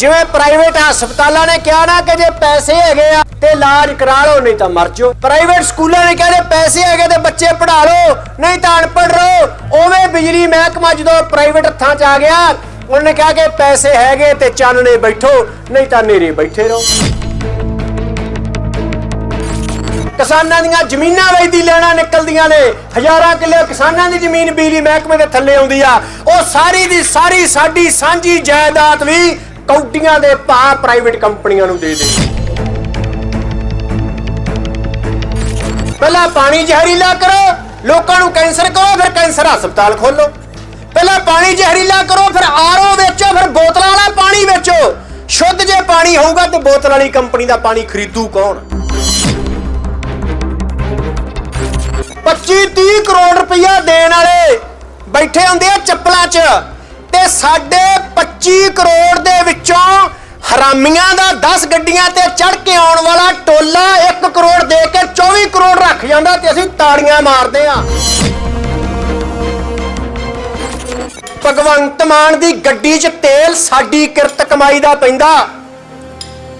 ਜਿਵੇਂ ਪ੍ਰਾਈਵੇਟ ਹਸਪਤਾਲਾਂ ਨੇ ਕਿਹਾ ਨਾ ਕਿ ਜੇ ਪੈਸੇ ਹੈਗੇ ਆ ਤੇ ਇਲਾਜ ਕਰਾ ਲਓ, ਨਹੀਂ ਤਾਂ ਮਰ ਜਾਓ। ਪ੍ਰਾਈਵੇਟ ਸਕੂਲਾਂ ਨੇ ਕਿਹਾ ਪੈਸੇ ਹੈਗੇ ਤੇ ਬੱਚੇ ਪੜ੍ਹਾ ਲਓ, ਨਹੀਂ ਤਾਂ ਅਨਪੜ੍ਹ ਰਹੋ। ਉਵੇਂ ਬਿਜਲੀ ਮਹਿਕਮਾ ਜਦੋਂ ਪ੍ਰਾਈਵੇਟ ਹੱਥਾਂ 'ਚ ਆ ਗਿਆ, ਉਹਨੇ ਕਿਹਾ ਕਿ ਪੈਸੇ ਹੈਗੇ ਤੇ ਚਾਨਣੇ ਬੈਠੋ, ਨਹੀਂ ਤਾਂ ਨੇਰੇ ਬੈਠੇ ਰਹੋ। ਕਿਸਾਨਾਂ ਦੀਆਂ ਜ਼ਮੀਨਾਂ ਵੇਚਦੀ ਲੈਣਾ ਨਿਕਲਦੀਆਂ ਨੇ। ਹਜ਼ਾਰਾਂ ਕਿੱਲੇ ਕਿਸਾਨਾਂ ਦੀ ਜ਼ਮੀਨ ਬਿਜਲੀ ਮਹਿਕਮੇ ਦੇ ਥੱਲੇ ਆਉਂਦੀ ਆ। ਉਹ ਸਾਰੀ ਦੀ ਸਾਰੀ ਸਾਡੀ ਸਾਂਝੀ ਜਾਇਦਾਦ ਵੀ ਕੌਡੀਆਂ ਦੇ ਭਾਅ ਪ੍ਰਾਈਵੇਟ ਕੰਪਨੀਆਂ ਨੂੰ ਦੇ ਦੇ। ਪਹਿਲਾਂ ਪਾਣੀ ਜ਼ਹਿਰੀਲਾ ਕਰੋ, ਲੋਕਾਂ ਨੂੰ ਕੈਂਸਰ ਕਰੋ ਫਿਰ ਕੈਂਸਰ ਹਸਪਤਾਲ ਖੋਲੋ ਪਹਿਲਾਂ ਪਾਣੀ ਜ਼ਹਿਰੀਲਾ ਕਰੋ, ਫਿਰ ਆਰਓ ਵੇਚੋ, ਫਿਰ ਬੋਤਲਾਂ ਵਾਲਾ ਪਾਣੀ ਵੇਚੋ। ਸ਼ੁੱਧ ਜੇ ਪਾਣੀ ਹੋਊਗਾ ਤੇ ਬੋਤਲ ਵਾਲੀ ਕੰਪਨੀ ਦਾ ਪਾਣੀ ਖਰੀਦੂ ਕੌਣ? 25 30 ਕਰੋੜ ਰੁਪਇਆ ਦੇਣ ਵਾਲੇ ਬੈਠੇ ਹੁੰਦੇ ਆ ਚੱਪਲਾਂ 'ਚ। ਤੇ ਸਾਡੇ 25 ਕਰੋੜ ਦੇ ਵਿੱਚੋਂ ਹਰਾਮੀਆਂ ਦਾ 10 ਗੱਡੀਆਂ ਤੇ ਚੜ ਕੇ ਆਉਣ ਵਾਲਾ ਟੋਲਾ 1 ਕਰੋੜ ਦੇ ਕੇ 24 ਕਰੋੜ ਰੱਖ ਜਾਂਦਾ ਤੇ ਅਸੀਂ ਤਾੜੀਆਂ ਮਾਰਦੇ ਆ ਭਗਵੰਤ ਮਾਨ ਦੀ ਗੱਡੀ 'ਚ ਤੇਲ ਸਾਡੀ ਕਿਰਤ ਕਮਾਈ ਦਾ ਪੈਂਦਾ।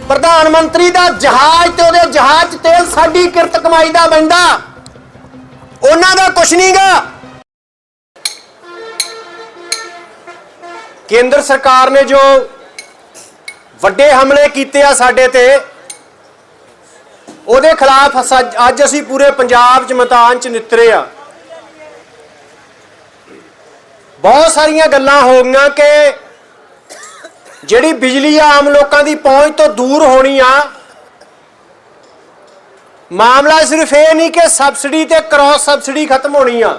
ਪ੍ਰਧਾਨ ਮੰਤਰੀ ਦਾ ਜਹਾਜ਼ ਤੇ ਉਹਦੇ ਜਹਾਜ਼ 'ਚ ਤੇਲ ਸਾਡੀ ਕਿਰਤ ਕਮਾਈ ਦਾ ਪੈਂਦਾ। ਉਹਨਾਂ ਦਾ ਕੁਛ ਨਹੀਂਗਾ ਕੇਂਦਰ ਸਰਕਾਰ ਨੇ ਜੋ ਵੱਡੇ ਹਮਲੇ ਕੀਤੇ ਆ ਸਾਡੇ ਤੇ, ਉਹਦੇ ਖਿਲਾਫ ਅੱਜ ਅਸੀਂ ਪੂਰੇ ਪੰਜਾਬ 'ਚ ਮੈਦਾਨ 'ਚ ਨਿਤਰੇ ਆ। ਬਹੁਤ ਸਾਰੀਆਂ ਗੱਲਾਂ ਹੋ ਗਈਆਂ ਕਿ ਜਿਹੜੀ ਬਿਜਲੀ ਆਮ ਲੋਕਾਂ ਦੀ ਪਹੁੰਚ ਤੋਂ ਦੂਰ ਹੋਣੀ ਆ, ਮਾਮਲਾ ਸਿਰਫ ਇਹ ਨਹੀਂ ਕਿ ਸਬਸਿਡੀ ਤੇ ਕ੍ਰਾਸ ਸਬਸਿਡੀ ਖਤਮ ਹੋਣੀ ਆ।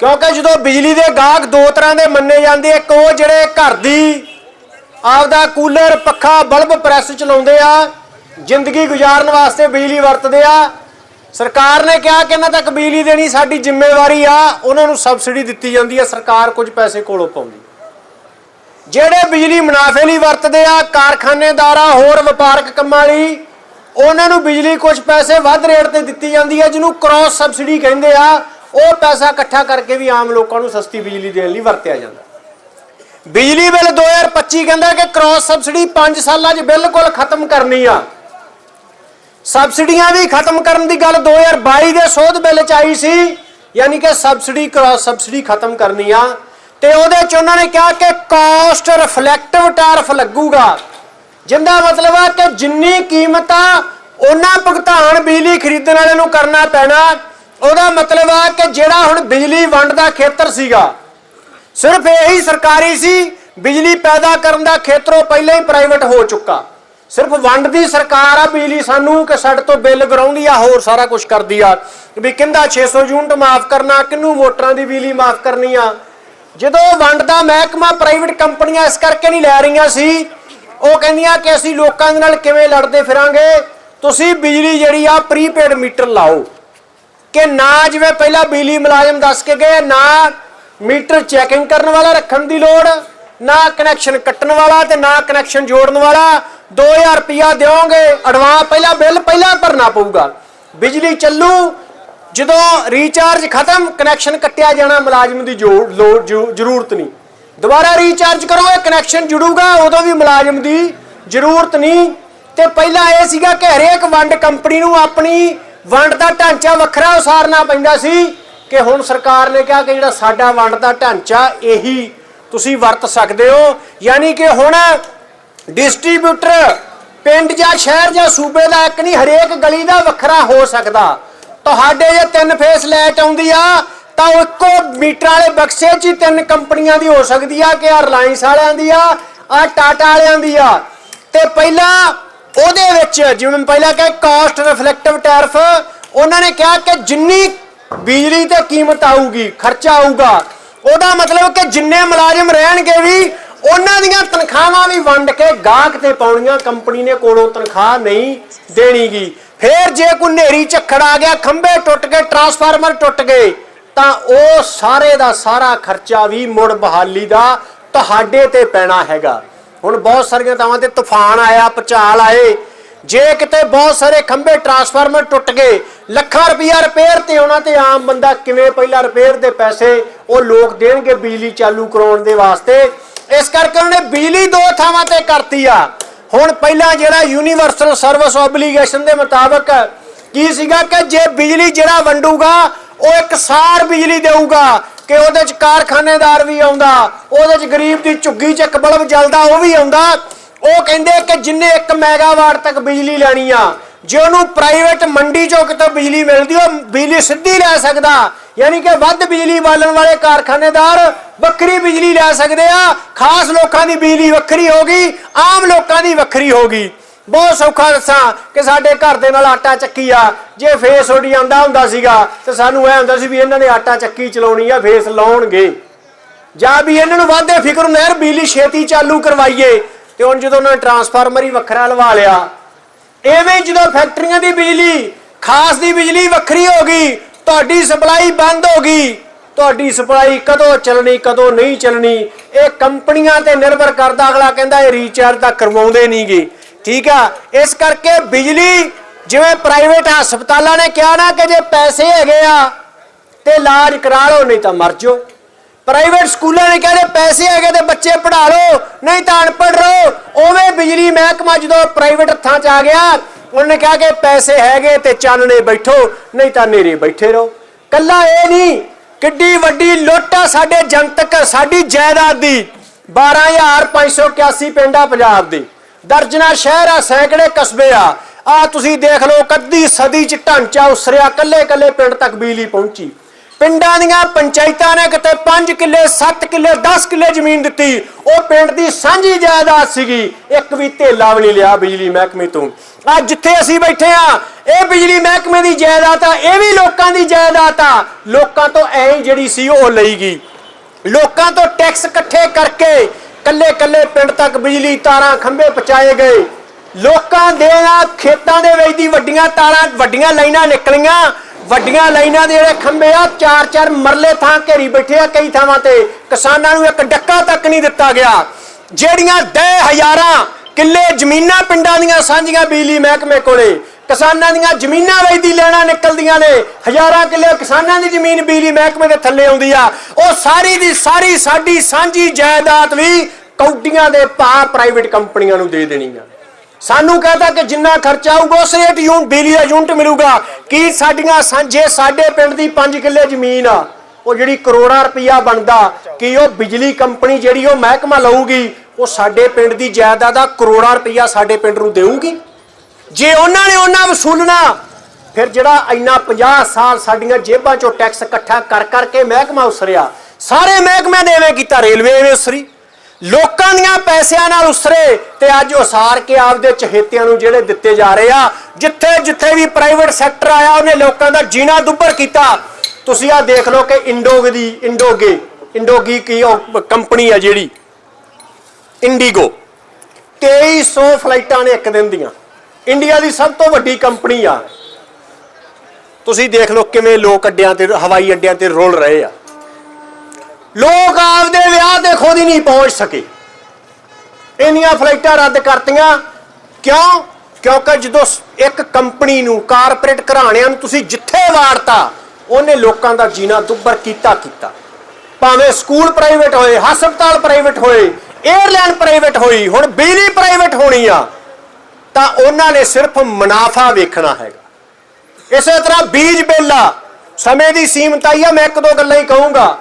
ਕਿਉਂਕਿ ਜਦੋਂ ਬਿਜਲੀ ਦੇ ਗਾਹਕ ਦੋ ਤਰ੍ਹਾਂ ਦੇ ਮੰਨੇ ਜਾਂਦੇ, ਇੱਕ ਉਹ ਜਿਹੜੇ ਘਰ ਦੀ ਆਪਦਾ ਕੂਲਰ, ਪੱਖਾ, ਬਲਬ ਪ੍ਰੈਸ ਚਲਾਉਂਦੇ ਆ, ਜ਼ਿੰਦਗੀ ਗੁਜ਼ਾਰਨ ਵਾਸਤੇ ਬਿਜਲੀ ਵਰਤਦੇ ਆ। ਸਰਕਾਰ ਨੇ ਕਿਹਾ ਕਿ ਇਹਨਾਂ ਤੱਕ ਬਿਜਲੀ ਦੇਣੀ ਸਾਡੀ ਜ਼ਿੰਮੇਵਾਰੀ ਆ, ਉਹਨਾਂ ਨੂੰ ਸਬਸਿਡੀ ਦਿੱਤੀ ਜਾਂਦੀ ਆ, ਸਰਕਾਰ ਕੁਝ ਪੈਸੇ ਕੋਲੋਂ ਪਾਉਂਦੀ। ਜਿਹੜੇ ਬਿਜਲੀ ਮੁਨਾਫੇ ਲਈ ਵਰਤਦੇ ਆ, ਕਾਰਖਾਨੇਦਾਰਾਂ, ਹੋਰ ਵਪਾਰਕ ਕੰਮਾਂ ਲਈ, ਉਹਨਾਂ ਨੂੰ ਬਿਜਲੀ ਕੁਝ ਪੈਸੇ ਵੱਧ ਰੇਟ ਤੇ ਦਿੱਤੀ ਜਾਂਦੀ ਹੈ ਜਿਹਨੂੰ ਕ੍ਰਾਸ ਸਬਸਿਡੀ ਕਹਿੰਦੇ ਆ। ਉਹ ਪੈਸਾ ਇਕੱਠਾ ਕਰਕੇ ਵੀ ਆਮ ਲੋਕਾਂ ਨੂੰ ਸਸਤੀ ਬਿਜਲੀ ਦੇਣ ਲਈ ਵਰਤਿਆ ਜਾਂਦਾ। ਬਿਜਲੀ ਬਿੱਲ 2025 ਕਹਿੰਦਾ ਕਿ ਕ੍ਰਾਸ ਸਬਸਿਡੀ 5 ਸਾਲਾਂ 'ਚ ਬਿਲਕੁਲ ਖਤਮ ਕਰਨੀ ਆ। ਸਬਸਿਡੀਆਂ ਵੀ ਖਤਮ ਕਰਨ ਦੀ ਗੱਲ 2022 ਦੇ ਸੋਧ ਬਿੱਲ 'ਚ ਆਈ ਸੀ, ਯਾਨੀ ਕਿ ਸਬਸਿਡੀ ਕ੍ਰਾਸ ਸਬਸਿਡੀ ਖਤਮ ਕਰਨੀ ਆ। ਤੇ ਉਹਦੇ 'ਚ ਉਹਨਾਂ ਨੇ ਕਿਹਾ ਕਿ ਕਾਸਟ ਰਿਫਲੈਕਟਿਵ ਟੈਰਿਫ ਲੱਗੂਗਾ। ਜਿੰਦਾ ਮਤਲਬ ਆ ਕਿ ਜਿੰਨੀ ਕੀਮਤ ਆ ਉਹਨਾਂ ਭੁਗਤਾਨ ਬਿਜਲੀ ਖਰੀਦਣ ਵਾਲੇ ਨੂੰ ਕਰਨਾ ਪੈਣਾ ਉਹਦਾ ਮਤਲਬ ਆ ਕਿ ਜਿਹੜਾ ਹੁਣ ਬਿਜਲੀ ਵੰਡ ਦਾ ਖੇਤਰ ਸੀਗਾ, ਸਿਰਫ ਇਹੀ ਸਰਕਾਰੀ ਸੀ, ਬਿਜਲੀ ਪੈਦਾ ਕਰਨ ਦਾ ਖੇਤਰ ਉਹ ਪਹਿਲਾਂ ਹੀ ਪ੍ਰਾਈਵੇਟ ਹੋ ਚੁੱਕਾ। ਸਿਰਫ ਵੰਡ ਦੀ ਸਰਕਾਰ ਆ ਬਿਜਲੀ ਸਾਨੂੰ ਕਿ ਸਾਡੇ ਤੋਂ ਬਿੱਲ ਗਰਾਉਂਦੀ ਆ, ਹੋਰ ਸਾਰਾ ਕੁਝ ਕਰਦੀ ਆ। ਵੀ ਕਿੰਦਾ 600 ਯੂਨਿਟ ਮਾਫ ਕਰਨਾ, ਕਿੰਨੂੰ ਮੋਟਰਾਂ ਦੀ ਬਿਜਲੀ ਮਾਫ ਕਰਨੀ ਆ? ਜਦੋਂ ਵੰਡ ਦਾ ਮਹਿਕਮਾ ਪ੍ਰਾਈਵੇਟ ਕੰਪਨੀਆਂ ਇਸ ਕਰਕੇ ਨਹੀਂ ਲੈ ਰਹੀਆਂ ਸੀ, ਉਹ ਕਹਿੰਦੀਆਂ ਕਿ ਅਸੀਂ ਲੋਕਾਂ ਦੇ ਨਾਲ ਕਿਵੇਂ ਲੜਦੇ ਫਿਰਾਂਗੇ? ਤੁਸੀਂ ਬਿਜਲੀ ਜਿਹੜੀ ਆ ਪ੍ਰੀਪੇਡ ਮੀਟਰ ਲਾਓ। ਕਿ ਨਾ ਜਿਵੇਂ ਪਹਿਲਾਂ ਬਿਜਲੀ ਮੁਲਾਜ਼ਮ ਦੱਸ ਕੇ ਗਏ, ਨਾ ਮੀਟਰ ਚੈਕਿੰਗ ਕਰਨ ਵਾਲਾ ਰੱਖਣ ਦੀ ਲੋੜ, ਨਾ ਕਨੈਕਸ਼ਨ ਕੱਟਣ ਵਾਲਾ ਤੇ ਨਾ ਕਨੈਕਸ਼ਨ ਜੋੜਨ ਵਾਲਾ। 2000 ਰੁਪਿਆ ਦਿਓਗੇ ਐਡਵਾਂਸ ਪਹਿਲਾਂ ਬਿੱਲ ਪਹਿਲਾਂ ਭਰਨਾ ਪਊਗਾ। ਬਿਜਲੀ ਚੱਲੂ, ਜਦੋਂ ਰੀਚਾਰਜ ਖਤਮ ਕਨੈਕਸ਼ਨ ਕੱਟਿਆ ਜਾਣਾ ਮੁਲਾਜ਼ਮ ਦੀ ਜੋੜ ਲੋੜ ਜ਼ਰੂਰਤ ਨਹੀਂ। ਦੁਬਾਰਾ ਰੀਚਾਰਜ ਕਰੋ, ਇਹ ਕਨੈਕਸ਼ਨ ਜੁੜੂਗਾ, ਉਦੋਂ ਵੀ ਮੁਲਾਜ਼ਮ ਦੀ ਜ਼ਰੂਰਤ ਨਹੀਂ। ਤੇ ਪਹਿਲਾਂ ਇਹ ਸੀਗਾ ਕਿ ਹਰੇਕ ਵੰਡ ਕੰਪਨੀ ਨੂੰ ਆਪਣੀ ਵੰਡ ਦਾ ਢਾਂਚਾ ਵੱਖਰਾ ਉਸਾਰਨਾ ਪੈਂਦਾ ਸੀ ਕਿ ਹੁਣ ਸਰਕਾਰ ਨੇ ਕਿਹਾ ਕਿ ਜਿਹੜਾ ਸਾਡਾ ਵੰਡ ਦਾ ਢਾਂਚਾ ਇਹੀ ਤੁਸੀਂ ਵਰਤ ਸਕਦੇ ਹੋ। ਯਾਨੀ ਕਿ ਹੁਣ ਡਿਸਟ੍ਰੀਬਿਊਟਰ ਪਿੰਡ ਜਾਂ ਸ਼ਹਿਰ ਜਾਂ ਸੂਬੇ ਦਾ ਇੱਕ ਨਹੀਂ, ਹਰੇਕ ਗਲੀ ਦਾ ਵੱਖਰਾ ਹੋ ਸਕਦਾ। ਤੁਹਾਡੇ ਜੇ ਤਿੰਨ ਫੇਸ ਲਾਈਟ ਆਉਂਦੀ ਆ, ਤਾਂ ਉਹ ਇੱਕੋ ਮੀਟਰ ਵਾਲੇ ਬਕਸੇ 'ਚ ਹੀ ਤਿੰਨ ਕੰਪਨੀਆਂ ਦੀ ਹੋ ਸਕਦੀ ਆ, ਕਿ ਆ ਰਿਲਾਇੰਸ ਵਾਲਿਆਂ ਦੀ ਆ ਆ ਟਾਟਾ ਵਾਲਿਆਂ ਦੀ ਆ। ਤੇ ਪਹਿਲਾਂ ਉਹਦੇ ਵਿੱਚ, ਜਿਵੇਂ ਮੈਂ ਪਹਿਲਾਂ ਕਿਹਾ ਕਾਸਟ ਰਿਫਲੈਕਟਿਵ ਟੈਰਿਫ ਉਹਨਾਂ ਨੇ ਕਿਹਾ ਕਿ ਜਿੰਨੀ ਬਿਜਲੀ ਤੇ ਕੀਮਤ ਆਊਗੀ, ਖਰਚਾ ਆਊਗਾ, ਉਹਦਾ ਮਤਲਬ ਕਿ ਜਿੰਨੇ ਮੁਲਾਜ਼ਮ ਰਹਿਣਗੇ ਵੀ, ਉਹਨਾਂ ਦੀਆਂ ਤਨਖਾਹਾਂ ਵੀ ਵੰਡ ਕੇ ਗਾਹਕ ਤੇ ਪਾਉਣੀਆਂ, ਕੰਪਨੀ ਨੇ ਕੋਲੋਂ ਤਨਖਾਹ ਨਹੀਂ ਦੇਣੀਗੀ। ਫੇਰ ਜੇ ਕੋਈ ਨੇਰੀ ਝੱਖੜ ਆ ਗਿਆ, ਖੰਭੇ ਟੁੱਟ ਗਏ ਟਰਾਂਸਫਾਰਮਰ ਟੁੱਟ ਗਏ, ਤਾਂ ਉਹ ਸਾਰੇ ਦਾ ਸਾਰਾ ਖਰਚਾ ਵੀ ਮੁੜ ਬਹਾਲੀ ਦਾ ਤੁਹਾਡੇ ਤੇ ਪੈਣਾ ਹੈਗਾ। ਹੁਣ ਬਹੁਤ ਸਾਰੀਆਂ ਥਾਵਾਂ ਤੇ ਤੂਫਾਨ ਆਇਆ ਪਚਾਲ ਆਏ। ਜੇ ਕਿਤੇ ਬਹੁਤ ਸਾਰੇ ਖੰਭੇ ਟਰਾਂਸਫਾਰਮਰ ਟੁੱਟ ਗਏ, ਲੱਖਾਂ ਰੁਪਈਆ ਰਿਪੇਅਰ ਤੇ ਉਹਨਾਂ ਤੇ ਆਮ ਬੰਦਾ ਕਿਵੇਂ ਪਹਿਲਾਂ ਰਿਪੇਅਰ ਦੇ ਪੈਸੇ ਉਹ ਲੋਕ ਦੇਣਗੇ ਬਿਜਲੀ ਚਾਲੂ ਕਰਾਉਣ ਦੇ ਵਾਸਤੇ? ਇਸ ਕਰਕੇ ਉਹਨੇ ਬਿਜਲੀ ਦੋ ਥਾਵਾਂ ਤੇ ਕਰਤੀ ਆ। ਹੁਣ ਪਹਿਲਾਂ ਜਿਹੜਾ ਯੂਨੀਵਰਸਲ ਸਰਵਿਸ ਆਬਲੀਗੇਸ਼ਨ ਦੇ ਮੁਤਾਬਕ ਕੀ ਸੀਗਾ ਕਿ ਜੇ ਬਿਜਲੀ ਜਿਹੜਾ ਵੰਡੂਗਾ, ਉਹ ਇੱਕ ਸਾਰ ਬਿਜਲੀ ਦੇਊਗਾ। ਕਿ ਉਹਦੇ ਚ ਕਾਰਖਾਨੇਦਾਰ ਵੀ ਆਉਂਦਾ, ਉਹਦੇ ਚ ਗਰੀਬ ਦੀ ਝੁੱਗੀ ਚ ਇੱਕ ਬਲਬ ਜਲਦਾ, ਉਹ ਵੀ ਆਉਂਦਾ। ਉਹ ਕਹਿੰਦੇ ਕਿ ਜਿੰਨੇ 1 ਮੈਗਾਵਾਟ ਤੱਕ ਬਿਜਲੀ ਲੈਣੀ ਆ, ਜੇ ਉਹਨੂੰ ਪ੍ਰਾਈਵੇਟ ਮੰਡੀ ਚੋਂ ਕਿਤੇ ਬਿਜਲੀ ਮਿਲਦੀ, ਉਹ ਬਿਜਲੀ ਸਿੱਧੀ ਲੈ ਸਕਦਾ। ਯਾਨੀ ਕਿ ਵੱਧ ਬਿਜਲੀ ਬਾਲਣ ਵਾਲੇ ਕਾਰਖਾਨੇਦਾਰ ਵੱਖਰੀ ਬਿਜਲੀ ਲੈ ਸਕਦੇ ਆ। ਖਾਸ ਲੋਕਾਂ ਦੀ ਬਿਜਲੀ ਵੱਖਰੀ ਹੋਗੀ ਆਮ ਲੋਕਾਂ ਦੀ ਵੱਖਰੀ ਹੋਗੀ ਬਹੁਤ ਸੌਖਾ ਦੱਸਾਂ ਕਿ ਸਾਡੇ ਘਰ ਦੇ ਨਾਲ ਆਟਾ ਚੱਕੀ ਆ। ਜੇ ਫੇਸ ਉੱਡ ਜਾਂਦਾ ਹੁੰਦਾ ਸੀਗਾ, ਤੇ ਸਾਨੂੰ ਐ ਹੁੰਦਾ ਸੀ ਵੀ ਇਹਨਾਂ ਨੇ ਆਟਾ ਚੱਕੀ ਚਲਾਉਣੀ ਆ, ਫੇਸ ਲਾਉਣਗੇ। ਜਾਂ ਵੀ ਇਹਨਾਂ ਨੂੰ ਵਾਧੇ ਫਿਕਰ ਹੁੰਦਾ, ਯਾਰ ਬਿਜਲੀ ਛੇਤੀ ਚਾਲੂ ਕਰਵਾਈਏ। ਤੇ ਹੁਣ ਜਦੋਂ ਉਹਨਾਂ ਨੇ ਟਰਾਂਸਫਾਰਮਰ ਹੀ ਵੱਖਰਾ ਲਵਾ ਲਿਆ, ਐਵੇਂ ਜਦੋਂ ਫੈਕਟਰੀਆਂ ਦੀ ਬਿਜਲੀ, ਖਾਸ ਦੀ ਬਿਜਲੀ ਵੱਖਰੀ ਹੋ ਗਈ, ਤੁਹਾਡੀ ਸਪਲਾਈ ਬੰਦ ਹੋ ਗਈ, ਤੁਹਾਡੀ ਸਪਲਾਈ ਕਦੋਂ ਚੱਲਣੀ, ਕਦੋਂ ਨਹੀਂ ਚੱਲਣੀ, ਇਹ ਕੰਪਨੀਆਂ ਤੇ ਨਿਰਭਰ ਕਰਦਾ, ਅਗਲਾ ਕਹਿੰਦਾ ਇਹ ਰੀਚਾਰਜ ਤਾਂ ਕਰਵਾਉਂਦੇ ਨਹੀਂਗੇ ਠੀਕ ਆ, ਇਸ ਕਰਕੇ ਬਿਜਲੀ ਜਿਵੇਂ ਪ੍ਰਾਈਵੇਟ ਹਸਪਤਾਲਾਂ ਨੇ ਕਿਹਾ ਨਾ ਕਿ ਜੇ ਪੈਸੇ ਹੈਗੇ ਆ ਤੇ ਇਲਾਜ ਕਰਾ ਲਓ, ਨਹੀਂ ਤਾਂ ਮਰ ਜਾਓ। ਪ੍ਰਾਈਵੇਟ ਸਕੂਲਾਂ ਨੇ ਕਹਿੰਦੇ ਪੈਸੇ ਹੈਗੇ ਤੇ ਬੱਚੇ ਪੜ੍ਹਾ ਲਓ, ਨਹੀਂ ਤਾਂ ਅਨਪੜ੍ਹ ਰਹੋ। ਉਵੇਂ ਬਿਜਲੀ ਮਹਿਕਮਾ ਜਦੋਂ ਪ੍ਰਾਈਵੇਟ ਹੱਥਾਂ 'ਚ ਆ ਗਿਆ, ਉਹਨੇ ਕਿਹਾ ਕਿ ਪੈਸੇ ਹੈਗੇ ਤੇ ਚਾਨਣੇ ਬੈਠੋ, ਨਹੀਂ ਤਾਂ ਨੇਰੇ ਬੈਠੇ ਰਹੋ। ਕੱਲਾ ਇਹ ਨਹੀਂ, ਕਿੱਡੀ ਵੱਡੀ ਲੁੱਟ ਆ ਸਾਡੇ ਜਨਤਕ, ਸਾਡੀ ਜਾਇਦਾਦ ਦੀ। 12581 ਪਿੰਡਾਂ ਪੰਜਾਬ ਦੇ। ਦਰਜਨਾ ਸ਼ਹਿਰ ਆ, ਸੈਂਕੜੇ ਕਸਬੇ ਆ। ਆ ਤੁਸੀਂ ਦੇਖ ਲਓ ਕੱਦੀ ਸਦੀ ਚ ਢਾਂਚਾ ਉਸਰਿਆ ਕੱਲੇ ਕੱਲੇ ਪਿੰਡ ਤੱਕ ਬਿਜਲੀ ਪਹੁੰਚੀ। ਪਿੰਡਾਂ ਦੀਆਂ ਪੰਚਾਇਤਾਂ ਨੇ ਕਿਤੇ 5 ਕਿੱਲੇ 7 ਕਿੱਲੇ 10 ਕਿੱਲੇ ਜ਼ਮੀਨ ਦਿੱਤੀ। ਉਹ ਪਿੰਡ ਦੀ ਸਾਂਝੀ ਜਾਇਦਾਦ ਸੀਗੀ। ਇੱਕ ਵੀ ਧੇਲਾ ਵੀ ਨਹੀਂ ਲਿਆ ਬਿਜਲੀ ਮਹਿਕਮੇ ਤੋਂ। ਅੱਜ ਜਿੱਥੇ ਅਸੀਂ ਬੈਠੇ ਆ, ਇਹ ਬਿਜਲੀ ਮਹਿਕਮੇ ਦੀ ਜਾਇਦਾਦ ਆ, ਇਹ ਵੀ ਲੋਕਾਂ ਦੀ ਜਾਇਦਾਦ ਆ। ਲੋਕਾਂ ਤੋਂ ਐਂ ਜਿਹੜੀ ਸੀ, ਉਹ ਲਈ ਗਈ। ਲੋਕਾਂ ਤੋਂ ਟੈਕਸ ਇਕੱਠੇ ਕਰਕੇ ਕੱਲੇ ਕੱਲੇ ਪਿੰਡ ਤੱਕ ਬਿਜਲੀ ਤਾਰਾਂ ਖੰਭੇ ਪਹੁੰਚਾਏ ਗਏ। ਲੋਕਾਂ ਦੇ ਨਾਲ ਖੇਤਾਂ ਦੇ ਵਿੱਚ ਦੀ ਵੱਡੀਆਂ ਤਾਰਾਂ, ਵੱਡੀਆਂ ਲਾਈਨਾਂ ਨਿਕਲੀਆਂ। ਵੱਡੀਆਂ ਲਾਈਨਾਂ ਦੇ ਜਿਹੜੇ ਖੰਭੇ ਆ ਚਾਰ ਚਾਰ ਮਰਲੇ ਥਾਂ ਘੇਰੀ ਬੈਠੇ ਆ ਕਈ ਥਾਵਾਂ ਤੇ। ਕਿਸਾਨਾਂ ਨੂੰ ਇੱਕ ਡੱਕਾ ਤੱਕ ਨਹੀਂ ਦਿੱਤਾ ਗਿਆ। ਜਿਹੜੀਆਂ ਦੇ ਹਜ਼ਾਰਾਂ ਕਿੱਲੇ ਜ਼ਮੀਨਾਂ ਪਿੰਡਾਂ ਦੀਆਂ ਸਾਂਝੀਆਂ ਬਿਜਲੀ ਮਹਿਕਮੇ ਕੋਲੇ ਕਿਸਾਨਾਂ ਦੀਆਂ ਜ਼ਮੀਨਾਂ ਵੇਚਦੀ ਲੈਣਾ ਨਿਕਲਦੀਆਂ ਨੇ। ਹਜ਼ਾਰਾਂ ਕਿੱਲੇ ਕਿਸਾਨਾਂ ਦੀ ਜ਼ਮੀਨ ਬਿਜਲੀ ਮਹਿਕਮੇ ਦੇ ਥੱਲੇ ਆਉਂਦੀ ਆ। ਉਹ ਸਾਰੀ ਦੀ ਸਾਰੀ ਸਾਡੀ ਸਾਂਝੀ ਜਾਇਦਾਦ ਵੀ ਕੌਡੀਆਂ ਦੇ ਭਾਅ ਪ੍ਰਾਈਵੇਟ ਕੰਪਨੀਆਂ ਨੂੰ ਦੇ ਦੇਣੀ ਆ। ਸਾਨੂੰ ਕਹਤਾ ਕਿ ਜਿੰਨਾ ਖਰਚਾ ਆਊਗਾ, ਉਸ ਰੇਟ ਯੂਨਿਟ ਬਿਜਲੀ ਦਾ ਯੂਨਿਟ ਮਿਲੂਗਾ। ਕੀ ਸਾਡੀਆਂ ਸਾਂਝੇ ਸਾਡੇ ਪਿੰਡ ਦੀ 5 ਕਿੱਲੇ ਜ਼ਮੀਨ ਆ? ਉਹ ਜਿਹੜੀ ਕਰੋੜਾਂ ਰੁਪਈਆ ਬਣਦਾ, ਕਿ ਉਹ ਬਿਜਲੀ ਕੰਪਨੀ ਜਿਹੜੀ ਉਹ ਮਹਿਕਮਾ ਲਊਗੀ, ਉਹ ਸਾਡੇ ਪਿੰਡ ਦੀ ਜਾਇਦਾਦ ਦਾ ਕਰੋੜਾਂ ਰੁਪਈਆ ਸਾਡੇ ਪਿੰਡ ਨੂੰ ਦੇਊਗੀ? ਜੇ ਉਹਨਾਂ ਨੇ ਉਹਨਾਂ ਵਸੂਲਣਾ ਫਿਰ ਜਿਹੜਾ ਇੰਨਾ 50 ਸਾਲ ਸਾਡੀਆਂ ਜੇਬਾਂ ਚੋਂ ਟੈਕਸ ਇਕੱਠਾ ਕਰ ਕਰਕੇ ਮਹਿਕਮਾ ਉਸਰਿਆ, ਸਾਰੇ ਮਹਿਕਮਿਆਂ ਦੇ ਐਵੇਂ ਕੀਤਾ, ਰੇਲਵੇ ਐਵੇਂ ਉਸਰੀ। ਲੋਕਾਂ ਦੀਆਂ ਪੈਸਿਆਂ ਨਾਲ ਉਸਰੇ ਤੇ ਅੱਜ ਉਸਾਰ ਕੇ ਆਪਦੇ ਚਹੇਤਿਆਂ ਨੂੰ ਜਿਹੜੇ ਦਿੱਤੇ ਜਾ ਰਹੇ ਆ, ਜਿੱਥੇ ਜਿੱਥੇ ਵੀ ਪ੍ਰਾਈਵੇਟ ਸੈਕਟਰ ਆਇਆ, ਉਹਨੇ ਲੋਕਾਂ ਦਾ ਜੀਣਾ ਦੁੱਭਰ ਕੀਤਾ। ਤੁਸੀਂ ਆ ਦੇਖ ਲਓ ਕਿ ਇੰਡੋਗ ਦੀ, ਇੰਡੋਗੇ, ਇੰਡੋਗੀ ਕੀ ਉਹ ਕੰਪਨੀ ਆ ਜਿਹੜੀ? ਇੰਡੀਗੋ। 2300 ਫਲਾਈਟਾਂ ਨੇ ਇੱਕ ਦਿਨ ਦੀਆਂ। ਇੰਡੀਆ ਦੀ ਸਭ ਤੋਂ ਵੱਡੀ ਕੰਪਨੀ ਆ। ਤੁਸੀਂ ਦੇਖ ਲਓ ਕਿਵੇਂ ਲੋਕ ਅੱਡਿਆਂ ਤੇ, ਹਵਾਈ ਅੱਡਿਆਂ ਤੇ ਰੋਲ ਰਹੇ ਆ। ਲੋਕ ਆਪਦੇ ਵਿਆਹ ਤੇ ਖੁਦ ਹੀ ਨਹੀਂ ਪਹੁੰਚ ਸਕੇ। ਇੰਨੀਆਂ ਫਲਾਈਟਾਂ ਰੱਦ ਕਰਤੀਆਂ। ਕਿਉਂ? ਕਿਉਂਕਿ ਜਦੋਂ ਇੱਕ ਕੰਪਨੀ ਨੂੰ ਕਾਰਪੋਰੇਟ ਘਰਾਣਿਆਂ ਨੂੰ ਤੁਸੀਂ ਜਿੱਥੇ ਵਾੜਤਾ ਉਹਨੇ ਲੋਕਾਂ ਦਾ ਜੀਣਾ ਦੁੱਬਰ ਕੀਤਾ ਕੀਤਾ। ਭਾਵੇਂ ਸਕੂਲ ਪ੍ਰਾਈਵੇਟ ਹੋਏ, ਹਸਪਤਾਲ ਪ੍ਰਾਈਵੇਟ ਹੋਏ 에ਅਰਲਾਈਨ ਪ੍ਰਾਈਵੇਟ ਹੋਈ, ਹੁਣ ਬਿਜਲੀ ਪ੍ਰਾਈਵੇਟ ਹੋਣੀ ਆ। ਤਾਂ ਉਹਨਾਂ ਨੇ ਸਿਰਫ ਮੁਨਾਫਾ ਵੇਖਣਾ ਹੈਗਾ। ਇਸੇ ਤਰ੍ਹਾਂ ਬੀਜ ਬਿੱਲ ਆ ਸਮੇਂ ਦੀ ਸੀਮਤ ਆਈ ਆ, ਮੈਂ ਇੱਕ ਦੋ ਗੱਲਾਂ ਹੀ ਕਹੂੰਗਾ।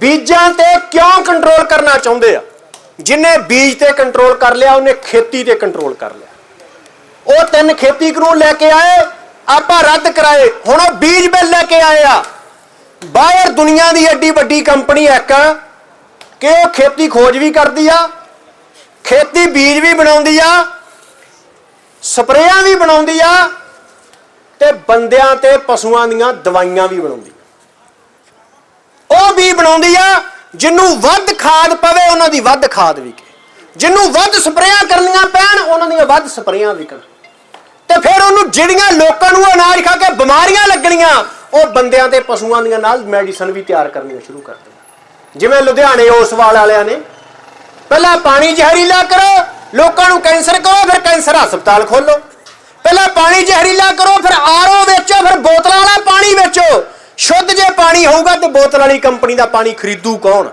ਬੀਜਾਂ ਤੇ ਕਿਉਂ ਕੰਟਰੋਲ ਕਰਨਾ ਚਾਹੁੰਦੇ ਆ? ਜਿਨੇ ਬੀਜ ਤੇ ਕੰਟਰੋਲ ਕਰ ਲਿਆ, ਉਹਨੇ ਖੇਤੀ ਤੇ ਕੰਟਰੋਲ ਕਰ ਲਿਆ। ਉਹ ਤਿੰਨ ਖੇਤੀ ਕਾਨੂੰਨ ਲੈ ਕੇ ਆਏ, ਆਪਾਂ ਰੱਦ ਕਰਾਏ, ਹੁਣ ਉਹ ਬੀਜ ਬਿੱਲ ਲੈ ਕੇ ਆਏ ਆ। ਬਾਹਰ ਦੁਨੀਆ ਦੀ ਐਡੀ ਵੱਡੀ ਕੰਪਨੀ ਇੱਕ, ਕਿ ਉਹ ਖੇਤੀ ਖੋਜ ਵੀ ਕਰਦੀ ਆ, ਖੇਤੀ ਬੀਜ ਵੀ ਬਣਾਉਂਦੀ ਆ ਸਪਰੇਆਂ ਵੀ ਬਣਾਉਂਦੀ ਆ ਤੇ ਬੰਦਿਆਂ ਤੇ ਪਸ਼ੂਆਂ ਦੀਆਂ ਦਵਾਈਆਂ ਵੀ ਬਣਾਉਂਦੀ। ਉਹ ਵੀ ਬਣਾਉਂਦੀ ਆ ਜਿੰਨੂੰ ਵੱਧ ਖਾਦ ਪਵੇ, ਉਹਨਾਂ ਦੀ ਵੱਧ ਖਾਦ ਵਿਕੇ। ਜਿੰਨੂੰ ਵੱਧ ਸਪਰੇਆਂ ਕਰਨੀਆਂ ਪੈਣ, ਉਹਨਾਂ ਦੀਆਂ ਵੱਧ ਸਪਰੇਆਂ ਵਿਕਣ। ਤੇ ਫਿਰ ਉਹਨੂੰ ਜਿਹੜੀਆਂ ਲੋਕਾਂ ਨੂੰ ਅਨਾਜ ਖਾ ਕੇ ਬਿਮਾਰੀਆਂ ਲੱਗਣੀਆਂ, ਉਹ ਬੰਦਿਆਂ ਤੇ ਪਸ਼ੂਆਂ ਦੀਆਂ ਨਾਲ ਮੈਡੀਸਨ ਵੀ ਤਿਆਰ ਕਰਨੀਆਂ ਸ਼ੁਰੂ ਕਰ ਦਿੰਦੇ ਜਿਵੇਂ ਲੁਧਿਆਣੇ ਓਸਵਾਲ ਵਾਲਿਆਂ ਨੇ, ਪਹਿਲਾਂ ਪਾਣੀ ਜ਼ਹਿਰੀਲਾ ਕਰੋ ਲੋਕਾਂ ਨੂੰ ਕੈਂਸਰ ਕਰੋ ਫਿਰ ਕੈਂਸਰ ਹਸਪਤਾਲ ਖੋਲੋ ਪਹਿਲਾਂ ਪਾਣੀ ਜ਼ਹਿਰੀਲਾ ਕਰੋ, ਫਿਰ ਆਰਓ ਵੇਚੋ, ਫਿਰ ਬੋਤਲਾਂ ਵਾਲਾ ਪਾਣੀ ਵੇਚੋ। ਸ਼ੁੱਧ ਜੇ ਪਾਣੀ ਹੋਊਗਾ ਤੇ ਬੋਤਲ ਵਾਲੀ ਕੰਪਨੀ ਦਾ ਪਾਣੀ ਖਰੀਦੂ ਕੌਣ?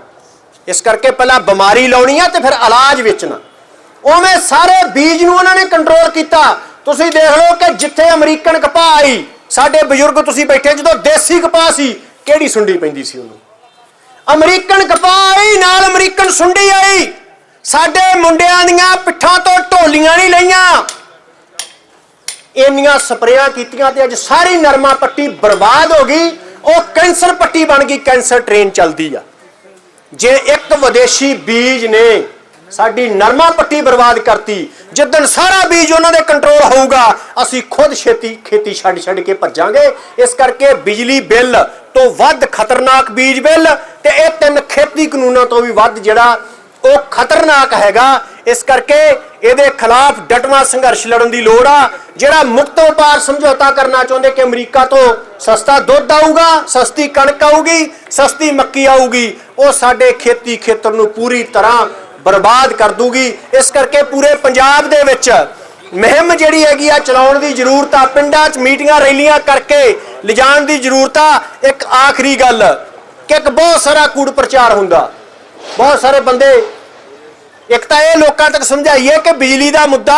ਇਸ ਕਰਕੇ ਪਹਿਲਾਂ ਬਿਮਾਰੀ ਲਾਉਣੀ ਆ ਤੇ ਫਿਰ ਇਲਾਜ ਵੇਚਣਾ। ਉਵੇਂ ਸਾਰੇ ਬੀਜ ਨੂੰ ਉਹਨਾਂ ਨੇ ਕੰਟਰੋਲ ਕੀਤਾ। ਤੁਸੀਂ ਦੇਖ ਲਓ ਕਿ ਜਿੱਥੇ ਅਮਰੀਕਨ ਕਪਾਹ ਆਈ, ਸਾਡੇ ਬਜ਼ੁਰਗ ਤੁਸੀਂ ਬੈਠੇ, ਜਦੋਂ ਦੇਸੀ ਕਪਾਹ ਸੀ, ਕਿਹੜੀ ਸੁੰਡੀ ਪੈਂਦੀ ਸੀ ਉਹਨੂੰ? ਅਮਰੀਕਨ ਕਪਾਹ ਆਈ, ਨਾਲ ਅਮਰੀਕਨ ਸੁੰਡੀ ਆਈ। ਸਾਡੇ ਮੁੰਡਿਆਂ ਦੀਆਂ ਪਿੱਠਾਂ ਤੋਂ ਢੋਲੀਆਂ ਨਹੀਂ ਲਈਆਂ। ਇੰਨੀਆਂ ਸਪਰੇਆਂ ਕੀਤੀਆਂ ਤੇ ਅੱਜ ਸਾਰੀ ਨਰਮਾ ਪੱਟੀ ਬਰਬਾਦ ਹੋ ਗਈ। ਉਹ ਕੈਂਸਰ ਪੱਟੀ ਬਣ ਗਈ, ਕੈਂਸਰ ਟ੍ਰੇਨ ਚੱਲਦੀ ਆ। ਜੇ ਇੱਕ ਵਿਦੇਸ਼ੀ ਬੀਜ ਨੇ ਸਾਡੀ ਨਰਮਾ ਪੱਟੀ ਬਰਬਾਦ ਕਰਤੀ ਜਿੱਦਣ ਸਾਰਾ ਬੀਜ ਉਹਨਾਂ ਦੇ ਕੰਟਰੋਲ ਹੋਊਗਾ, ਅਸੀਂ ਖੁਦ ਛੇਤੀ ਖੇਤੀ ਛੱਡ ਛੱਡ ਕੇ ਭੱਜਾਂਗੇ। ਇਸ ਕਰਕੇ ਬਿਜਲੀ ਬਿੱਲ ਤੋਂ ਵੱਧ ਖਤਰਨਾਕ ਬੀਜ ਬਿੱਲ ਤੇ ਇਹ ਤਿੰਨ ਖੇਤੀ ਕਾਨੂੰਨਾਂ ਤੋਂ ਵੀ ਵੱਧ ਜਿਹੜਾ ਉਹ ਖਤਰਨਾਕ ਹੈਗਾ। ਇਸ ਕਰਕੇ ਇਹਦੇ ਖਿਲਾਫ ਡਟਵਾ ਸੰਘਰਸ਼ ਲੜਨ ਦੀ ਲੋੜ ਆ। ਜਿਹੜਾ ਮੁਕਤ ਵਪਾਰ ਸਮਝੌਤਾ ਕਰਨਾ ਚਾਹੁੰਦੇ ਕਿ ਅਮਰੀਕਾ ਤੋਂ ਸਸਤਾ ਦੁੱਧ ਆਊਗਾ, ਸਸਤੀ ਕਣਕ ਆਊਗੀ, ਸਸਤੀ ਮੱਕੀ ਆਊਗੀ, ਉਹ ਸਾਡੇ ਖੇਤੀ ਖੇਤਰ ਨੂੰ ਪੂਰੀ ਤਰ੍ਹਾਂ ਬਰਬਾਦ ਕਰ ਦੂਗੀ। ਇਸ ਕਰਕੇ ਪੂਰੇ ਪੰਜਾਬ ਦੇ ਵਿੱਚ ਮੁਹਿੰਮ ਜਿਹੜੀ ਹੈਗੀ ਆ, ਚਲਾਉਣ ਦੀ ਜ਼ਰੂਰਤ ਆ, ਪਿੰਡਾਂ 'ਚ ਮੀਟਿੰਗਾਂ, ਰੈਲੀਆਂ ਕਰਕੇ ਲਿਜਾਣ ਦੀ ਜ਼ਰੂਰਤ ਆ। ਇੱਕ ਆਖਰੀ ਗੱਲ, ਕਿ ਇੱਕ ਬਹੁਤ ਸਾਰਾ ਕੂੜ ਪ੍ਰਚਾਰ ਹੁੰਦਾ। ਬਹੁਤ ਸਾਰੇ ਬੰਦੇ, ਇੱਕ ਤਾਂ ਇਹ ਲੋਕਾਂ ਤੱਕ ਸਮਝਾਈਏ ਕਿ ਬਿਜਲੀ ਦਾ ਮੁੱਦਾ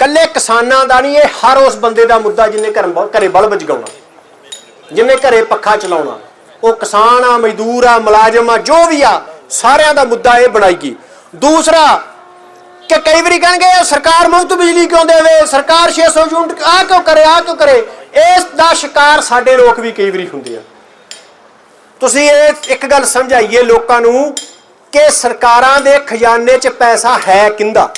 ਕੱਲੇ ਕਿਸਾਨਾਂ ਦਾ ਨਹੀਂ, ਇਹ ਹਰ ਉਸ ਬੰਦੇ ਦਾ ਮੁੱਦਾ ਜਿਹਨੇ ਘਰ ਘਰੇ ਬਲਬ ਜਗਾਉਣਾ, ਜਿਹਨੇ ਘਰੇ ਪੱਖਾ ਚਲਾਉਣਾ, ਉਹ ਕਿਸਾਨ ਆ, ਮਜ਼ਦੂਰ ਆ, ਮੁਲਾਜ਼ਮ ਆ, ਜੋ ਵੀ ਆ, ਸਾਰਿਆਂ ਦਾ ਮੁੱਦਾ ਇਹ ਬਣਾਈਗੀ ਦੂਸਰਾ, ਕਿ ਕਈ ਵਾਰੀ ਕਹਿਣਗੇ ਸਰਕਾਰ ਮੁਫਤ ਬਿਜਲੀ ਕਿਉਂ ਦੇਵੇ? ਸਰਕਾਰ 600 ਯੂਨਿਟ ਆ ਕਿਉਂ ਕਰੇ ਆ ਕਿਉਂ ਕਰੇ? ਇਸ ਦਾ ਸ਼ਿਕਾਰ ਸਾਡੇ ਲੋਕ ਵੀ ਕਈ ਵਾਰੀ ਹੁੰਦੇ ਆ। ਤੁਸੀਂ ਇਹ ਇੱਕ ਗੱਲ ਸਮਝਾਈਏ ਲੋਕਾਂ ਨੂੰ ਕਿ ਸਰਕਾਰਾਂ ਦੇ ਖਜ਼ਾਨੇ 'ਚ ਪੈਸਾ ਹੈ ਕਿੰਦਾ?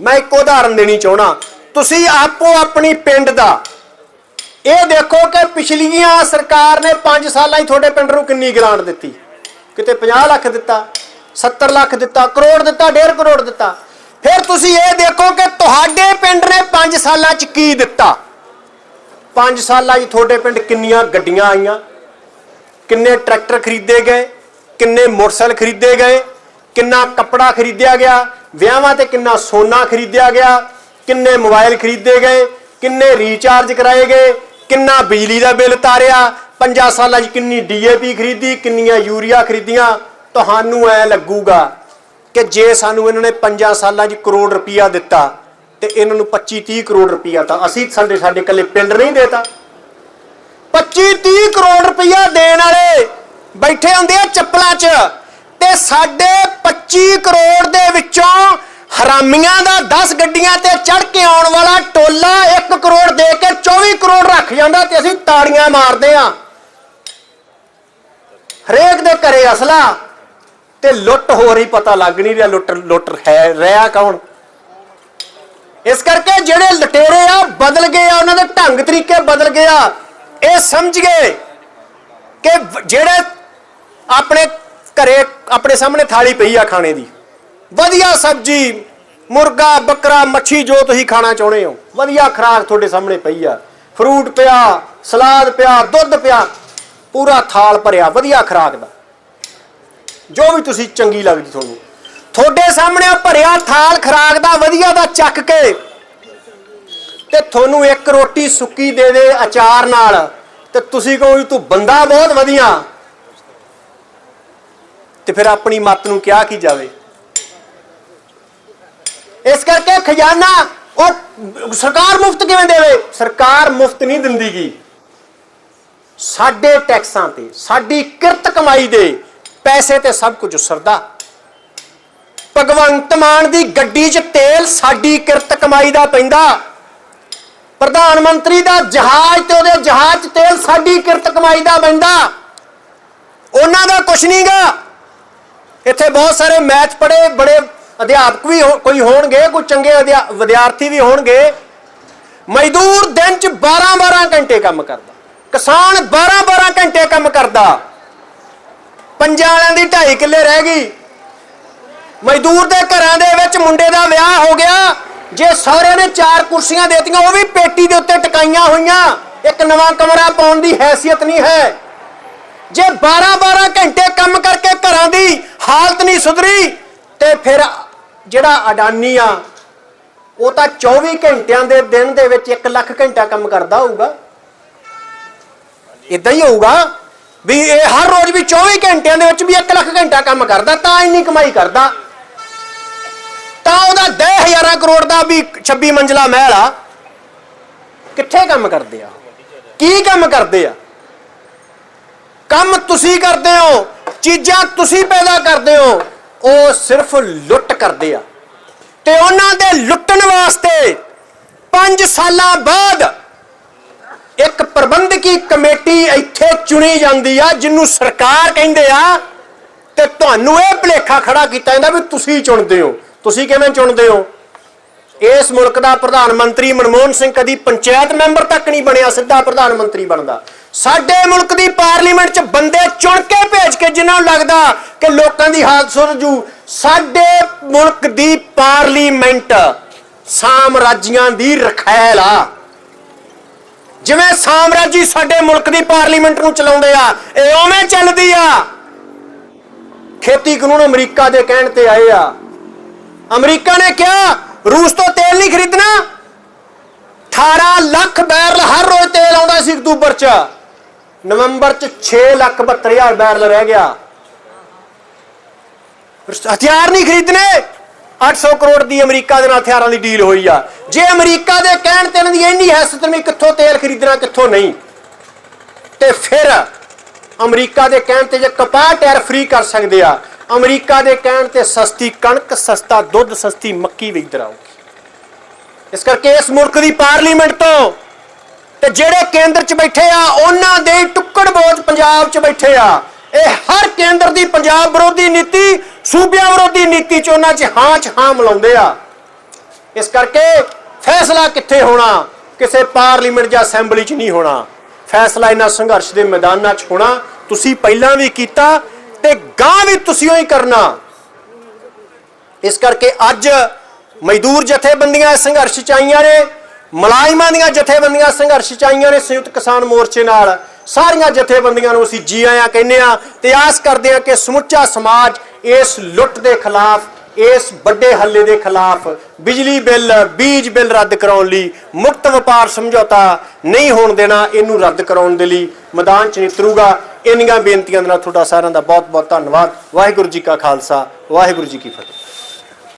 ਮੈਂ ਇੱਕ ਉਦਾਹਰਨ ਦੇਣੀ ਚਾਹਣਾ ਤੁਸੀਂ ਆਪੋ ਆਪਣੀ ਪਿੰਡ ਦਾ ਇਹ ਦੇਖੋ ਕਿ ਪਿਛਲੀਆਂ ਸਰਕਾਰ ਨੇ 5 ਸਾਲਾਂ ਹੀ ਤੁਹਾਡੇ ਪਿੰਡ ਨੂੰ ਕਿੰਨੀ ਗ੍ਰਾਂਟ ਦਿੱਤੀ? ਕਿਤੇ 50 ਲੱਖ ਦਿੱਤਾ 70 ਲੱਖ ਦਿੱਤਾ, ਕਰੋੜ ਦਿੱਤਾ 1.5 ਕਰੋੜ ਦਿੱਤਾ। ਫਿਰ ਤੁਸੀਂ ਇਹ ਦੇਖੋ ਕਿ ਤੁਹਾਡੇ ਪਿੰਡ ਨੇ 5 ਸਾਲਾਂ 'ਚ ਕੀ ਦਿੱਤਾ? 5 ਸਾਲਾਂ 'ਚ ਤੁਹਾਡੇ ਪਿੰਡ ਕਿੰਨੀਆਂ ਗੱਡੀਆਂ ਆਈਆਂ? ਕਿੰਨੇ ਟਰੈਕਟਰ ਖਰੀਦੇ ਗਏ, ਕਿੰਨੇ ਮੋਟਰਸਾਈਕਲ ਖਰੀਦੇ ਗਏ, ਕਿੰਨਾ ਕੱਪੜਾ ਖਰੀਦਿਆ ਗਿਆ, ਵਿਆਹਾਂ ਤੇ ਕਿੰਨਾ ਸੋਨਾ ਖਰੀਦਿਆ ਗਿਆ, ਕਿੰਨੇ ਮੋਬਾਈਲ ਖਰੀਦੇ ਗਏ, ਕਿੰਨੇ ਰੀਚਾਰਜ ਕਰਾਏ ਗਏ, ਕਿੰਨਾ ਬਿਜਲੀ ਦਾ ਬਿੱਲ ਤਾਰਿਆ ਪੰਜਾਂ ਸਾਲਾਂ 'ਚ ਕਿੰਨੀ ਡੀਏਪੀ ਖਰੀਦੀ, ਕਿੰਨੀਆਂ ਯੂਰੀਆ ਖਰੀਦੀਆਂ, ਤੁਹਾਨੂੰ ਐ ਲੱਗੂਗਾ ਕਿ ਜੇ ਸਾਨੂੰ ਇਹਨਾਂ ਨੇ ਪੰਜਾਂ ਸਾਲਾਂ 'ਚ ਕਰੋੜ ਰੁਪਈਆ ਦਿੱਤਾ ਤੇ ਇਹਨਾਂ ਨੂੰ 25 30 ਕਰੋੜ ਰੁਪਈਆ ਤਾਂ ਅਸੀਂ ਸਾਡੇ ਸਾਡੇ ਇਕੱਲੇ ਪਿੰਡ ਨਹੀਂ ਦੇਤਾ। 25 30 ਕਰੋੜ ਰੁਪਈਆ ਦੇਣ ਵਾਲੇ ਬੈਠੇ ਹੁੰਦੇ ਆ ਚੱਪਲਾਂ 'ਚ ਤੇ ਸਾਡੇ 25 ਕਰੋੜ ਦੇ ਵਿੱਚੋਂ ਹਰਾਮੀਆਂ ਦਾ 10 ਗੱਡੀਆਂ ਤੇ ਚੜ ਕੇ ਆਉਣ ਵਾਲਾ ਟੋਲਾ 1 ਕਰੋੜ ਦੇ ਕੇ 24 ਕਰੋੜ ਰੱਖ ਜਾਂਦਾ ਤੇ ਅਸੀਂ ਤਾੜੀਆਂ ਮਾਰਦੇ ਆ। ਹਰੇਕ ਦੇ ਘਰੇ ਅਸਲਾ ਤੇ ਲੁੱਟ ਹੋ ਰਹੀ ਪਤਾ ਲੱਗ ਨਹੀਂ ਰਿਹਾ ਲੁੱਟ ਲੁੱਟ ਹੈ, ਰਿਹਾ ਕੌਣ? ਇਸ ਕਰਕੇ ਜਿਹੜੇ ਲਟੇਰੇ ਆ, ਬਦਲ ਗਏ ਆ, ਉਹਨਾਂ ਦੇ ਢੰਗ ਤਰੀਕੇ ਬਦਲ ਗਏ ਆ। ਇਹ ਸਮਝ ਗਏ ਕਿ ਜਿਹੜੇ ਆਪਣੇ ਘਰੇ, ਆਪਣੇ ਸਾਹਮਣੇ ਥਾਲੀ ਪਈ ਆ ਖਾਣੇ ਦੀ, ਵਧੀਆ ਸਬਜੀ, ਮੁਰਗਾ, ਬੱਕਰਾ, ਮੱਛੀ ਜੋ ਤੁਸੀਂ ਖਾਣਾ ਚਾਹੁੰਦੇ ਹੋ, ਵਧੀਆ ਖੁਰਾਕ ਤੁਹਾਡੇ ਸਾਹਮਣੇ ਪਈ ਆ। ਫਰੂਟ ਪਿਆ, ਸਲਾਦ ਪਿਆ, ਦੁੱਧ ਪਿਆ, ਪੂਰਾ ਥਾਲ ਭਰਿਆ, ਵਧੀਆ ਖੁਰਾਕ ਦਾ। ਜੋ ਵੀ ਤੁਸੀਂ ਚੰਗੀ ਲੱਗਦੀ ਤੁਹਾਨੂੰ। ਤੁਹਾਡੇ ਸਾਹਮਣੇ ਭਰਿਆ ਥਾਲ ਖਰਾਕ ਦਾ, ਵਧੀਆ ਦਾ ਚੱਕ ਕੇ ਤੇ ਤੁਹਾਨੂੰ ਇੱਕ ਰੋਟੀ ਸੁੱਕੀ ਦੇ ਦੇ ਅਚਾਰ ਨਾਲ। ਤੇ ਤੁਸੀਂ ਕਹੋ ਵੀ ਤੂੰ ਬੰਦਾ ਬਹੁਤ ਵਧੀਆ। ਤੇ ਫਿਰ ਆਪਣੀ ਮੱਤ ਨੂੰ ਕਿਹਾ ਕੀ ਜਾਵੇ? ਇਸ ਕਰਕੇ ਖਜ਼ਾਨਾ ਉਹ ਸਰਕਾਰ ਮੁਫਤ ਕਿਵੇਂ ਦੇਵੇ? ਸਰਕਾਰ ਮੁਫਤ ਨਹੀਂ ਦਿੰਦੀਗੀ। ਸਾਡੇ ਟੈਕਸਾਂ ਤੇ, ਸਾਡੀ ਕਿਰਤ ਕਮਾਈ ਦੇ ਪੈਸੇ ਤੇ ਸਭ ਕੁਝ ਉਸਰਦਾ। ਭਗਵੰਤ ਮਾਨ ਦੀ ਗੱਡੀ 'ਚ ਤੇਲ ਸਾਡੀ ਕਿਰਤ ਕਮਾਈ ਦਾ ਪੈਂਦਾ। ਪ੍ਰਧਾਨ ਮੰਤਰੀ ਦਾ ਜਹਾਜ਼ ਤੇ ਉਹਦੇ ਜਹਾਜ਼ 'ਚ ਤੇਲ ਸਾਡੀ ਕਿਰਤ ਕਮਾਈ ਦਾ ਬੰਦਾ ਉਹਨਾਂ ਦਾ ਕੁਛ ਨਹੀਂਗਾ ਇੱਥੇ ਬਹੁਤ ਸਾਰੇ ਮੈਚ ਪੜ੍ਹੇ, ਬੜੇ ਅਧਿਆਪਕ ਵੀ ਹੋ- ਕੋਈ ਹੋਣਗੇ, ਕੋਈ ਚੰਗੇ ਅਧਿਆ- ਵਿਦਿਆਰਥੀ ਵੀ ਹੋਣਗੇ। ਮਜ਼ਦੂਰ ਦਿਨ 'ਚ 12-12 ਘੰਟੇ ਕੰਮ ਕਰਦਾ। ਕਿਸਾਨ 12-12 ਘੰਟੇ ਕੰਮ ਕਰਦਾ। ਪੰਜਾਂ ਵਾਲਿਆਂ ਦੀ 2.5 ਕਿੱਲੇ ਰਹਿ ਗਈ। ਮਜ਼ਦੂਰ ਦੇ ਘਰਾਂ ਦੇ ਵਿੱਚ ਮੁੰਡੇ ਦਾ ਵਿਆਹ ਹੋ ਗਿਆ। ਜੇ ਸਹੁਰੇ ਨੇ ਚਾਰ ਕੁਰਸੀਆਂ ਦੇਤੀਆਂ, ਉਹ ਵੀ ਪੇਟੀ ਦੇ ਉੱਤੇ ਟਿਕਾਈਆਂ ਹੋਈਆਂ। ਇੱਕ ਨਵਾਂ ਕਮਰਾ ਪਾਉਣ ਦੀ ਹੈਸੀਅਤ ਨਹੀਂ ਹੈ। ਜੇ 12-12 ਘੰਟੇ ਕੰਮ ਕਰਕੇ ਘਰਾਂ ਦੀ ਹਾਲਤ ਨਹੀਂ ਸੁਧਰੀ, ਤੇ ਫਿਰ ਜਿਹੜਾ ਅਡਾਨੀ ਆ, ਉਹ ਤਾਂ 24 ਘੰਟਿਆਂ ਦੇ ਦਿਨ ਦੇ ਵਿੱਚ 1 ਲੱਖ ਘੰਟਾ ਕੰਮ ਕਰਦਾ ਹੋਊਗਾ। ਇਦਾਂ ਹੀ ਹੋਊਗਾ ਵੀ ਇਹ ਹਰ ਰੋਜ਼ ਵੀ 24 ਘੰਟਿਆਂ ਦੇ ਵਿੱਚ ਵੀ 1 ਲੱਖ ਘੰਟਾ ਕੰਮ ਕਰਦਾ, ਤਾਂ ਇੰਨੀ ਕਮਾਈ ਕਰਦਾ। ਤਾਂ ਉਹਦਾ 10000 ਕਰੋੜ ਦਾ ਵੀ 26 ਮੰਜ਼ਲਾ ਮਹਿਲ ਆ। ਕਿੱਥੇ ਕੰਮ ਕਰਦੇ ਆ? ਕੀ ਕੰਮ ਕਰਦੇ ਆ? ਕੰਮ ਤੁਸੀਂ ਕਰਦੇ ਹੋ, ਚੀਜ਼ਾਂ ਤੁਸੀਂ ਪੈਦਾ ਕਰਦੇ ਹੋ, ਉਹ ਸਿਰਫ ਲੁੱਟ ਕਰਦੇ ਆ। ਤੇ ਉਹਨਾਂ ਦੇ ਲੁੱਟਣ ਵਾਸਤੇ 5 ਸਾਲਾਂ ਬਾਅਦ ਇੱਕ ਪ੍ਰਬੰਧਕੀ ਕਮੇਟੀ ਇੱਥੇ ਚੁਣੀ ਜਾਂਦੀ ਆ, ਜਿਹਨੂੰ ਸਰਕਾਰ ਕਹਿੰਦੇ ਆ, ਤੇ ਤੁਹਾਨੂੰ ਇਹ ਭਲੇਖਾ ਖੜਾ ਕੀਤਾ ਜਾਂਦਾ ਵੀ ਤੁਸੀਂ ਚੁਣਦੇ ਹੋ। ਤੁਸੀਂ ਕਿਵੇਂ ਚੁਣਦੇ ਹੋ? ਇਸ ਮੁਲਕ ਦਾ ਪ੍ਰਧਾਨ ਮੰਤਰੀ ਮਨਮੋਹਨ ਸਿੰਘ ਕਦੀ ਪੰਚਾਇਤ ਮੈਂਬਰ ਤੱਕ ਨਹੀਂ ਬਣਿਆ, ਸਿੱਧਾ ਪ੍ਰਧਾਨ ਮੰਤਰੀ ਬਣਦਾ। ਸਾਡੇ ਮੁਲਕ ਦੀ ਪਾਰਲੀਮੈਂਟ 'ਚ ਬੰਦੇ ਚੁਣ ਕੇ ਭੇਜ ਕੇ ਜਿਨ੍ਹਾਂ ਨੂੰ ਲੱਗਦਾ ਕਿ ਲੋਕਾਂ ਦੀ ਹਾਲਤ ਸੁਧਰੂ ਸਾਡੇ ਮੁਲਕ ਦੀ ਪਾਰਲੀਮੈਂਟ ਸਾਮਰਾਜੀਆਂ ਦੀ ਰਖੈਲ ਆ। ਜਿਵੇਂ ਸਾਮਰਾਜੀ ਸਾਡੇ ਮੁਲਕ ਦੀ ਪਾਰਲੀਮੈਂਟ ਨੂੰ ਚਲਾਉਂਦੇ ਆ, ਇਹ ਉਵੇਂ ਚੱਲਦੀ ਆ। ਖੇਤੀ ਕਾਨੂੰਨ ਅਮਰੀਕਾ ਦੇ ਕਹਿਣ ਤੇ ਆਏ ਆ ਅਮਰੀਕਾ ਨੇ ਕਿਹਾ, ਰੂਸ ਤੋਂ ਤੇਲ ਨਹੀਂ ਖਰੀਦਣਾ। 18 ਲੱਖ ਬੈਰਲ ਹਰ ਰੋਜ਼ ਤੇਲ ਆਉਂਦਾ ਸੀ ਅਕਤੂਬਰ ਚ। ਨਵੰਬਰ ਚ 6 ਲੱਖ 72 ਹਜ਼ਾਰ ਬੈਰਲ ਰਹਿ ਗਿਆ। ਹਥਿਆਰ ਨਹੀਂ ਖਰੀਦਣੇ। 800 ਕਰੋੜ ਦੀ ਅਮਰੀਕਾ ਦੇ ਨਾਲ ਹਥਿਆਰਾਂ ਦੀ ਡੀਲ ਹੋਈ ਆ। ਜੇ ਅਮਰੀਕਾ ਦੇ ਕਹਿਣ ਤੇ ਇਹਨਾਂ ਦੀ ਇੰਨੀ ਹੈਸਤ ਨਹੀਂ, ਕਿੱਥੋਂ ਤੇਲ ਖਰੀਦਣਾ, ਕਿੱਥੋਂ ਨਹੀਂ। ਤੇ ਫਿਰ ਅਮਰੀਕਾ ਦੇ ਕਹਿਣ ਤੇ ਜੇ ਕਪਾਹ ਟੈਰ ਫ੍ਰੀ ਕਰ ਸਕਦੇ ਆ ਅਮਰੀਕਾ ਦੇ ਕਹਿਣ ਤੇ ਸਸਤੀ ਕਣਕ, ਸਸਤਾ ਦੁੱਧ, ਸਸਤੀ ਮੱਕੀ ਵੀ ਇੱਧਰ ਇਸ ਕਰਕੇ ਇਸ ਮੁਲਕ ਦੀ ਪਾਰਲੀਮੈਂਟ ਤੋਂ ਤੇ ਜਿਹੜੇ ਕੇਂਦਰ 'ਚ ਬੈਠੇ ਆ, ਉਹਨਾਂ ਦੇ ਟੁੱਕੜ ਬੋਝ ਪੰਜਾਬ 'ਚ ਬੈਠੇ ਆ। ਇਹ ਹਰ ਕੇਂਦਰ ਦੀ ਪੰਜਾਬ ਵਿਰੋਧੀ ਨੀਤੀ, ਸੂਬਿਆਂ ਵਿਰੋਧੀ ਨੀਤੀ 'ਚ ਉਹਨਾਂ 'ਚ ਹਾਂ 'ਚ ਹਾਂ ਮਿਲਾਉਂਦੇ ਆ। ਇਸ ਕਰਕੇ ਫੈਸਲਾ ਕਿੱਥੇ ਹੋਣਾ? ਕਿਸੇ ਪਾਰਲੀਮੈਂਟ ਜਾਂ ਅਸੈਂਬਲੀ 'ਚ ਨਹੀਂ ਹੋਣਾ। ਫੈਸਲਾ ਇਹਨਾਂ ਸੰਘਰਸ਼ ਦੇ ਮੈਦਾਨਾਂ 'ਚ ਹੋਣਾ। ਤੁਸੀਂ ਪਹਿਲਾਂ ਵੀ ਕੀਤਾ ਤੇ ਗਾਂ ਵੀ ਤੁਸੀਂ ਹੀ ਕਰਨਾ। ਇਸ ਕਰਕੇ ਅੱਜ ਮਜ਼ਦੂਰ ਜਥੇਬੰਦੀਆਂ ਸੰਘਰਸ਼ 'ਚ ਆਈਆਂ ਨੇ, ਮੁਲਾਜ਼ਮਾਂ ਦੀਆਂ ਜਥੇਬੰਦੀਆਂ ਸੰਘਰਸ਼ 'ਚ ਆਈਆਂ ਨੇ ਸੰਯੁਕਤ ਕਿਸਾਨ ਮੋਰਚੇ ਨਾਲ। ਸਾਰੀਆਂ ਜਥੇਬੰਦੀਆਂ ਨੂੰ ਅਸੀਂ ਜੀ ਆਇਆਂ ਕਹਿੰਦੇ ਆ ਤੇ ਆਸ ਕਰਦੇ ਆ ਕਿ ਸਮੁੱਚਾ ਸਮਾਜ ਇਸ ਲੁੱਟ ਦੇ ਖਿਲਾਫ ਇਸ ਵੱਡੇ ਹੱਲੇ ਦੇ ਖਿਲਾਫ ਬਿਜਲੀ ਬਿੱਲ, ਬੀਜ ਬਿੱਲ ਰੱਦ ਕਰਾਉਣ ਲਈ ਮੁਕਤ ਵਪਾਰ ਸਮਝੌਤਾ ਨਹੀਂ ਹੋਣ ਦੇਣਾ, ਇਹਨੂੰ ਰੱਦ ਕਰਾਉਣ ਦੇ ਲਈ ਮੈਦਾਨ 'ਚ ਨਿਤਰੂਗਾ। ਇੰਨੀਆਂ ਬੇਨਤੀਆਂ ਦੇ ਨਾਲ ਤੁਹਾਡਾ ਸਾਰਿਆਂ ਦਾ ਬਹੁਤ ਬਹੁਤ ਧੰਨਵਾਦ। ਵਾਹਿਗੁਰੂ ਜੀ ਕਾ ਖਾਲਸਾ, ਵਾਹਿਗੁਰੂ ਜੀ ਕੀ ਫਤਿਹ।